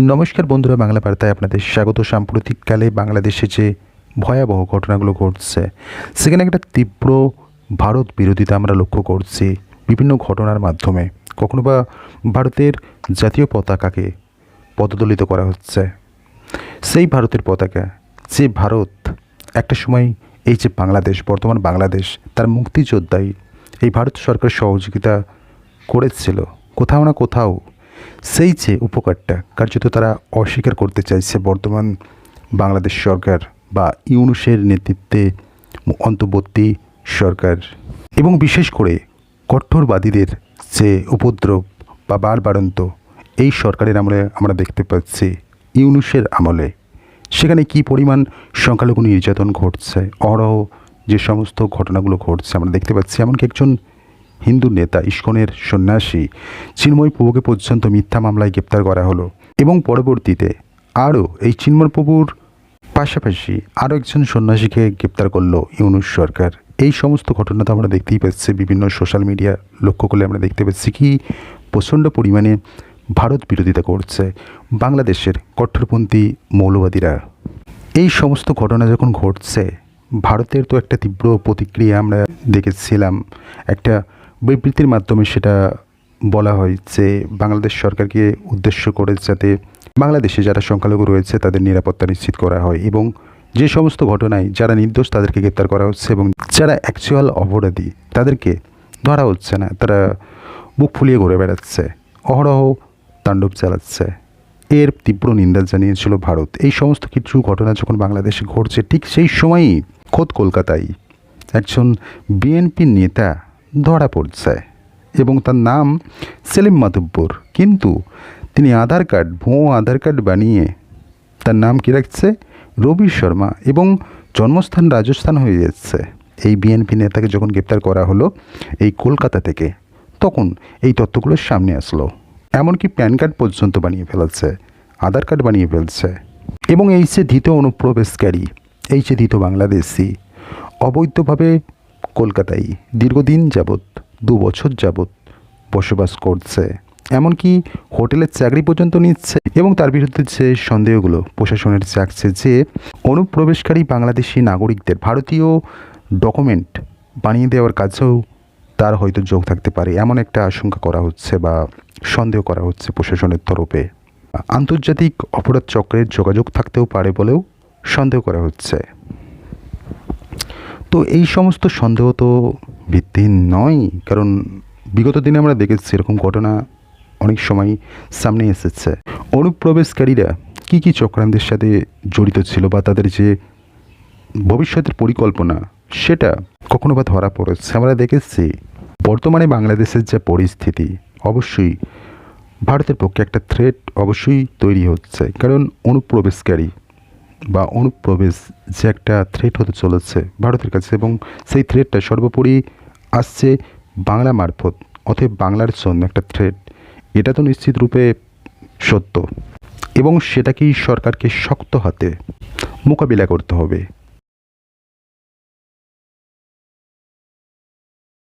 নমস্কার বন্ধুরা, বাংলা বার্তায় আপনাদের স্বাগত। সাম্প্রতিককালে বাংলাদেশে যে ভয়াবহ ঘটনাগুলো ঘটছে, সেখানে একটা তীব্র ভারত বিরোধিতা আমরা লক্ষ্য করছি বিভিন্ন ঘটনার মাধ্যমে। কখনো বা ভারতের জাতীয় পতাকাকে পদদলিত করা হচ্ছে। সেই ভারতের পতাকা, যে ভারত, একটা সময় এই যে বাংলাদেশ, বর্তমান বাংলাদেশ, তার মুক্তিযোদ্ধাই এই ভারত সরকার সহযোগিতা করেছিল। কোথাও না কোথাও সেই যে উপকারটা কার্যত তারা অস্বীকার করতে চাইছে বর্তমান বাংলাদেশ সরকার বা ইউনুসের নেতৃত্বে অন্তর্বর্তী সরকার। এবং বিশেষ করে কঠোরবাদীদের যে উপদ্রব বা বারবারন্ত এই সরকারের আমলে আমরা দেখতে পাচ্ছি ইউনুসের আমলে। সেখানে কি পরিমাণ সংখ্যালঘু নির্যাতন ঘটছে, অহরহ যে সমস্ত ঘটনাগুলো ঘটছে আমরা দেখতে পাচ্ছি। এমনকি একজন হিন্দু নেতা ইস্কনের সন্ন্যাসী চিন্ময় প্রভুকে পর্যন্ত মিথ্যা মামলায় গ্রেপ্তার করা হলো এবং পরবর্তীতে আরও এই চিন্ময় প্রভুর পাশাপাশি আরও একজন সন্ন্যাসীকে গ্রেপ্তার করল ইউনুস সরকার। এই সমস্ত ঘটনা তো আমরা দেখতেই পাচ্ছি, বিভিন্ন সোশ্যাল মিডিয়া লক্ষ্য করলে আমরা দেখতে পাচ্ছি কি প্রচণ্ড পরিমাণে ভারত বিরোধিতা করছে বাংলাদেশের কট্টরপন্থী মৌলবাদীরা। এই সমস্ত ঘটনা যখন ঘটছে, ভারতের তো একটা তীব্র প্রতিক্রিয়া আমরা দেখেছিলাম। একটা বিবৃতির মাধ্যমে সেটা বলা হয় যে বাংলাদেশ সরকারকে উদ্দেশ্য করে যাতে বাংলাদেশে যারা সংখ্যালঘু রয়েছে তাদের নিরাপত্তা নিশ্চিত করা হয় এবং যে সমস্ত ঘটনায় যারা নির্দোষ তাদেরকে গ্রেপ্তার করা হচ্ছে এবং যারা অ্যাকচুয়াল অপরাধী তাদেরকে ধরা হচ্ছে না, তারা বুক ফুলিয়ে ঘুরে বেড়াচ্ছে, অহরহ তাণ্ডব চালাচ্ছে। এর তীব্র নিন্দা জানিয়েছিল ভারত। এই সমস্ত কিছু ঘটনা যখন বাংলাদেশে ঘটছে, ঠিক সেই সময়ই খোদ কলকাতায় একজন বিএনপি নেতা ধরা পড়ছে এবং তার নাম সেলিম মাতুব্বর কিন্তু তিনি আধার কার্ড, ভুয়ো আধার কার্ড বানিয়ে তার নাম কী রাখছে? রবি শর্মা এবং জন্মস্থান রাজস্থান হয়ে যাচ্ছে। এই বিএনপি নেতাকে যখন গ্রেপ্তার করা হলো এই কলকাতা থেকে, তখন এই তথ্যগুলো সামনে আসলো। এমনকি প্যান কার্ড পর্যন্ত বানিয়ে ফেলেছে, আধার কার্ড বানিয়ে ফেলছে। এবং এই যে ধৃত অনুপ্রবেশকারী, এই যে ধৃত বাংলাদেশি, অবৈধভাবে কলকাতায় দীর্ঘদিন যাবৎ, দু বছর যাবৎ বসবাস করছে। এমনকি হোটেলের চাকরি পর্যন্ত নিচ্ছে এবং তার বিরুদ্ধে যে সন্দেহগুলো প্রশাসনের জাগছে যে অনুপ্রবেশকারী বাংলাদেশি নাগরিকদের ভারতীয় ডকুমেন্ট বানিয়ে দেওয়ার কাছেও তার হয়তো যোগ থাকতে পারে এমন একটা আশঙ্কা করা হচ্ছে বা সন্দেহ করা হচ্ছে প্রশাসনের তরফে। আন্তর্জাতিক অপরাধ চক্রের যোগাযোগ থাকতেও পারে বলেও সন্দেহ করা হচ্ছে। তো এই সমস্ত সন্দেহ তো ভিত্তিহীন নয়, কারণ বিগত দিনে আমরা দেখেছি এরকম ঘটনা অনেক সময় সামনে এসেছে। অনুপ্রবেশকারীরা কী কী চক্রান্তের সাথে জড়িত ছিল বা তাদের যে ভবিষ্যতের পরিকল্পনা, সেটা কখনো বা ধরা পড়েছে? আমরা দেখেছি বর্তমানে বাংলাদেশের যে পরিস্থিতি, অবশ্যই ভারতের পক্ষে একটা থ্রেট অবশ্যই তৈরি হচ্ছে। কারণ অনুপ্রবেশকারী বা অনুপ্রবেশ যে একটা থ্রেট হতে চলেছে ভারতের কাছে এবং সেই থ্রেটটা সর্বোপরি আসছে বাংলা মারফত, অতএব বাংলার জন্য একটা থ্রেট এটা তো নিশ্চিত রূপে সত্য এবং সেটাকেই সরকারকে শক্ত হাতে মোকাবিলা করতে হবে?